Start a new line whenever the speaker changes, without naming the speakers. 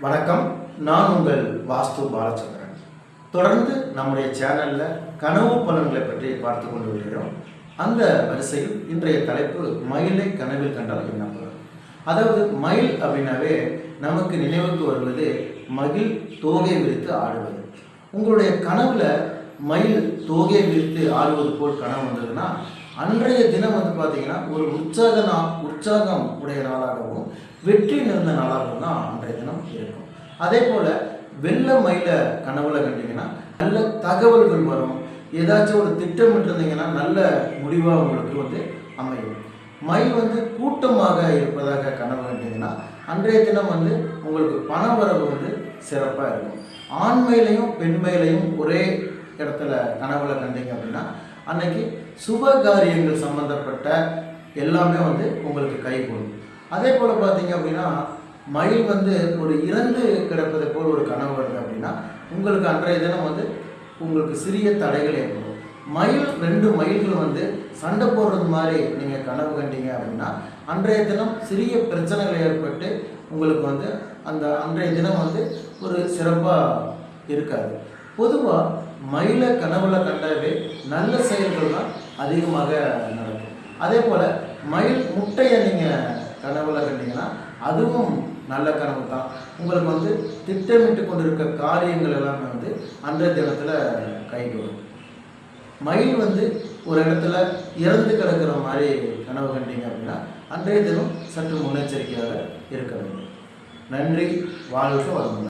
வணக்கம். நான் உங்கள் வாஸ்து பாலச்சந்திரன். தொடர்ந்து நம்முடைய சேனலில் கனவு பலன்களை பற்றி பார்த்து கொண்டு வருகிறோம் அந்த வரிசையில் இன்றைய தலைப்பு மயிலை கனவில் கண்டால் என்ன பலன் அதாவது மயில் அப்படின்னாவே நமக்கு நினைவுக்கு வருவது மகிழ் தோகை விரித்து ஆடுவது. உங்களுடைய கனவுல மயில் தோகை விரித்து ஆடுவது போல் கனவு வந்ததுன்னா அன்றைய தினம் வந்து பார்த்தீங்கன்னா ஒரு உற்சாக நா- உற்சாகம் உடைய நாளாகவும் வெற்றி நிறைந்த நாளாகவும் தான் இருக்கும். அதே போல் வெள்ளை மயில கனவுல கண்டிங்கன்னா நல்ல தகவல்கள் வரும். ஏதாச்சும் ஒரு திட்டம் இருந்தீங்கன்னா நல்ல முடிவாக உங்களுக்கு வந்து அமையும். மயில் வந்து கூட்டமாக இருப்பதாக கனவு கண்டிங்கன்னா அன்றைய தினம் வந்து உங்களுக்கு பண வரவு வந்து சிறப்பாக இருக்கும். ஆண் மயிலையும் பெண் மயிலையும் ஒரே இடத்துல கனவுல கண்டிங்க அப்படின்னா அன்னைக்கு சுப காரியங்கள் சம்மந்தப்பட்ட எல்லாமே வந்து உங்களுக்கு கைகூடும் அதே போல் பார்த்தீங்க அப்படின்னா மயில் வந்து ஒரு இறந்து கிடப்பதை போல் ஒரு கனவு வருது அப்படின்னா உங்களுக்கு அன்றைய தினம் வந்து உங்களுக்கு சிறிய தடைகள் ஏற்படும். மயில் ரெண்டு மயில்கள் வந்து சண்டை போடுறது மாதிரி நீங்கள் கனவு கண்டீங்க அப்படின்னா அன்றைய தினம் சிறிய பிரச்சனைகள் ஏற்பட்டு உங்களுக்கு வந்து அந்த அன்றைய தினம் வந்து ஒரு சிறப்பாக இருக்காது. பொதுவாக மயிலை கனவுல கண்டாவே நல்ல செயல்கள் தான் அதிகமாக நடக்கும். அதே போல் மயில் முட்டையை நீங்கள் கனவுல கண்டிங்கன்னா அதுவும் நல்ல கனவு தான். உங்களுக்கு வந்து திட்டமிட்டு கொண்டிருக்க காரியங்கள் எல்லாமே வந்து அந்த தினத்தில் கைகூடும் மயில் வந்து ஒரு இடத்துல இறந்து கிடக்கிற மாதிரி கனவு கண்டீங்க அப்படின்னா அன்றைய தினம் சற்று முன்னெச்சரிக்கையாக இருக்க வேண்டும். நன்றி வாழ்க்கை வளமுடன்.